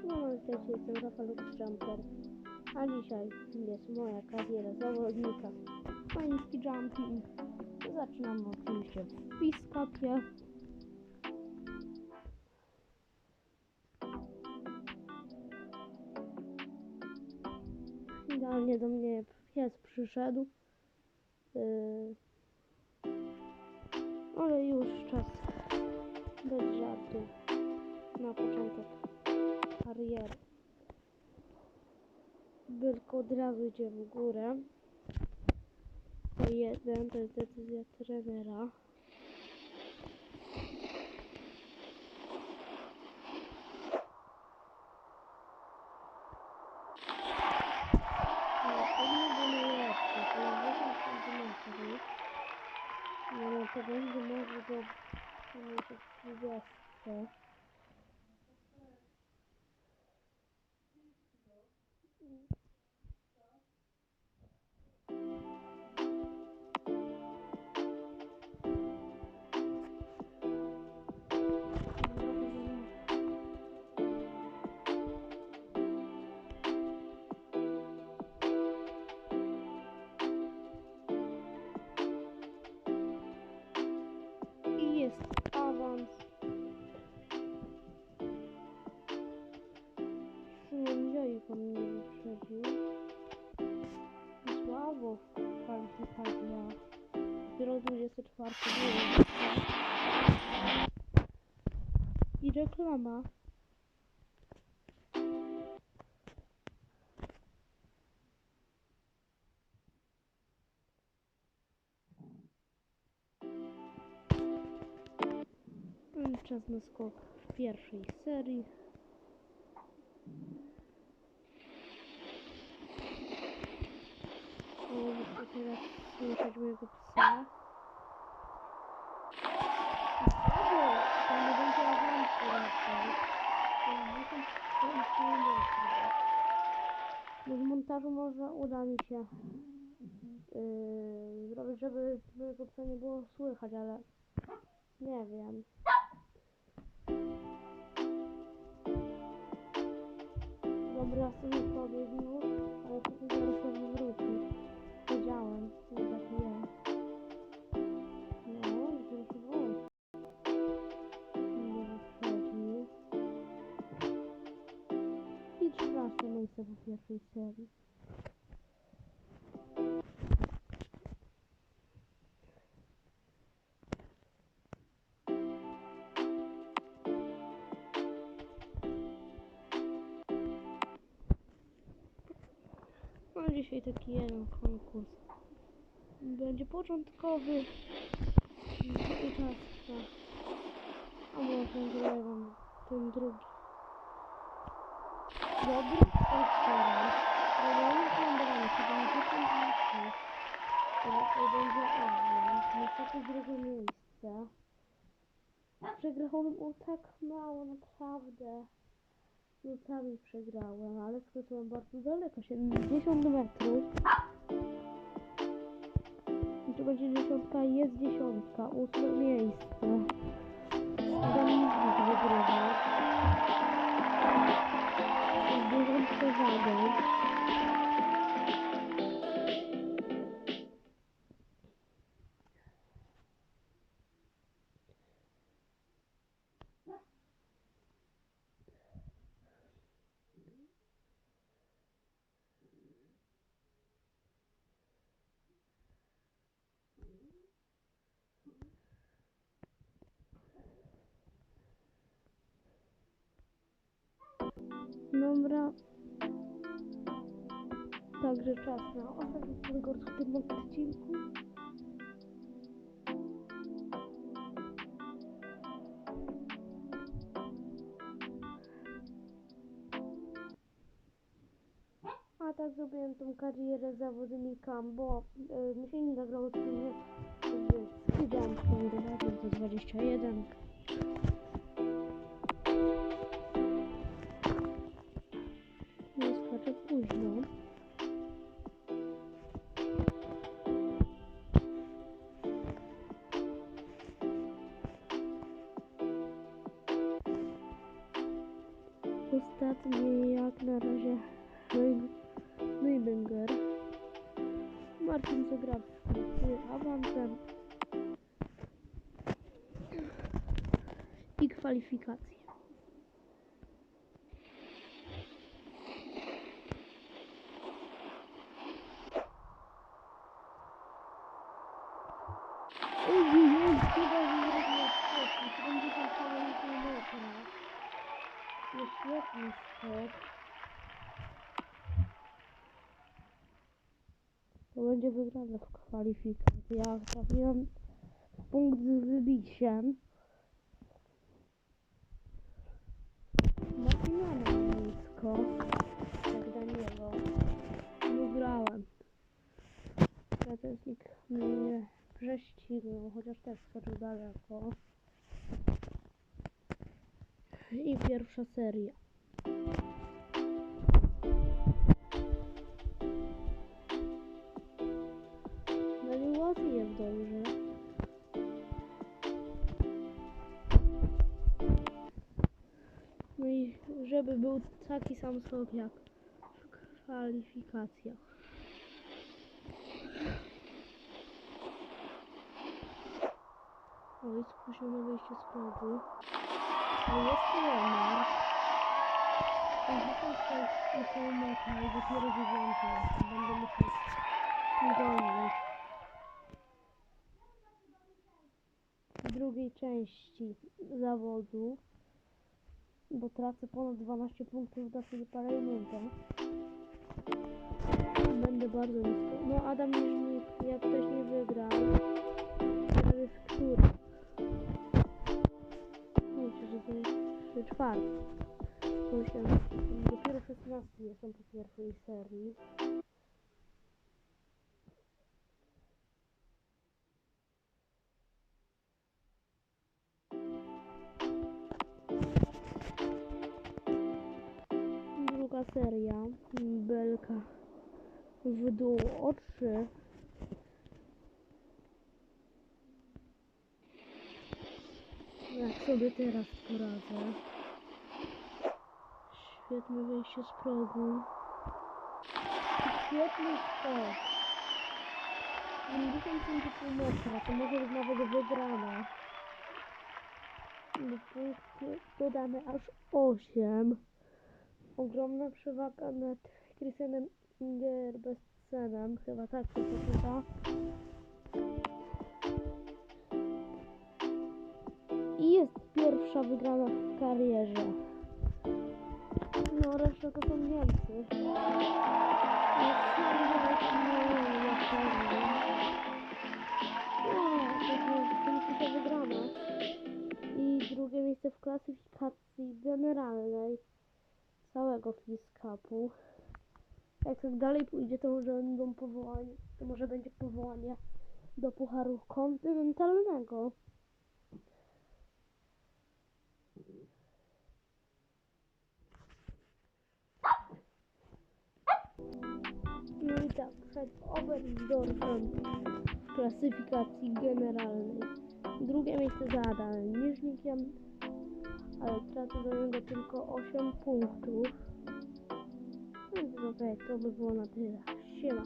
Siemano, witajcie, jestem Rafaluk Jumper, a dzisiaj jest moja kariera zawodnika. Pański jumping. Zaczynam oczywiście w Piscopie. Idealnie do mnie pies przyszedł. Yy, ale już czas bez żartu na początek kariery. Tylko od razu idzie w górę. To jeden, to jest decyzja trenera. No, no, to będzie 24 miejsce. I reklama. Czas na skok pierwszej serii. O, teraz słyszeć mojego psa. Brawo! To nie będzie awansu raczej. To jest 10 kilometrów. No w montażu może uda mi się yy, zrobić, żeby mojego psa nie było słychać, ale nie wiem. Dobra, sobie pobiegł ale potem zaraz pewnie wróci. Wiedziałem, że tak jest. No, wróć. Nie wyprzedził. I 13 miejsce po pierwszej serii. No dzisiaj taki jeden konkurs. Będzie początkowy. I czas. A może zrobię ten drugi. Dobry otwieram. Robiony kalendarz 70 metrów. Teraz to będzie. Niestety drugie miejsce. Przegrałem o tak mało, naprawdę. Minutami przegrałem, ale skoczyłem bardzo daleko, 70 metrów. I tu będzie dziesiątka, jest dziesiątka, ósme miejsce. Dominik wygrywa. Przewagą. Dobra. Także czas na ostatni konkurs w tym odcinku. A tak zrobiłem tą karierę zawodnika, bo y, mi się nie nagrało odcinek z Skidampem 2021. Ostatni jak na razie Neubinger. Marcin Zagrawski z awansem i kwalifikacje. Ojej, chyba wygrał skok, 70 km. No skok. To będzie wygrane w kwalifikacjach. Trafiłem w punkt z wybiciem. Napinamy nisko. Jak Daniego. Wygrałem. Pretensnik mnie prześcignął, chociaż też skoczył daleko. I pierwsza seria. Żeby był taki sam skok jak w kwalifikacjach. Oj, spóźnione wyjście z progu. A jest Lemar. 56,5 metra i dopiero dziewiąty jest. Będę musiał gonić. W drugiej części zawodu, bo tracę ponad 12 punktów za Filipa Rejmonta. Będę bardzo nisko. No Adam Niżnik jak wcześniej wygrał. Teraz jest który? Myślę, że to jest czwarty. Myślę, że dopiero 16 jestem po pierwszej serii. Seria. Belka w dół o 3. Jak sobie teraz poradzę. Świetne wyjście z progu. Świetny skok. 55,5 metra, to może być nawet wygrana. Do punkty dodane aż 8. Ogromna przewaga nad Christianem Ingerbestsenem. Chyba tak to się czyta. I jest pierwsza wygrana w karierze. No, reszta to są Niemcy. To. I drugie miejsce w klasyfikacji generalnej całego Fiskapu. Jak tak dalej pójdzie, to może będą powołani, to może będzie powołanie do Pucharu Kontynentalnego. No i tak, przed Oberstdorfem w klasyfikacji generalnej. Drugie miejsce za Niżnikiem, ale tracę do niego tylko 8 punktów. Więc okej, to by było na tyle. Siema.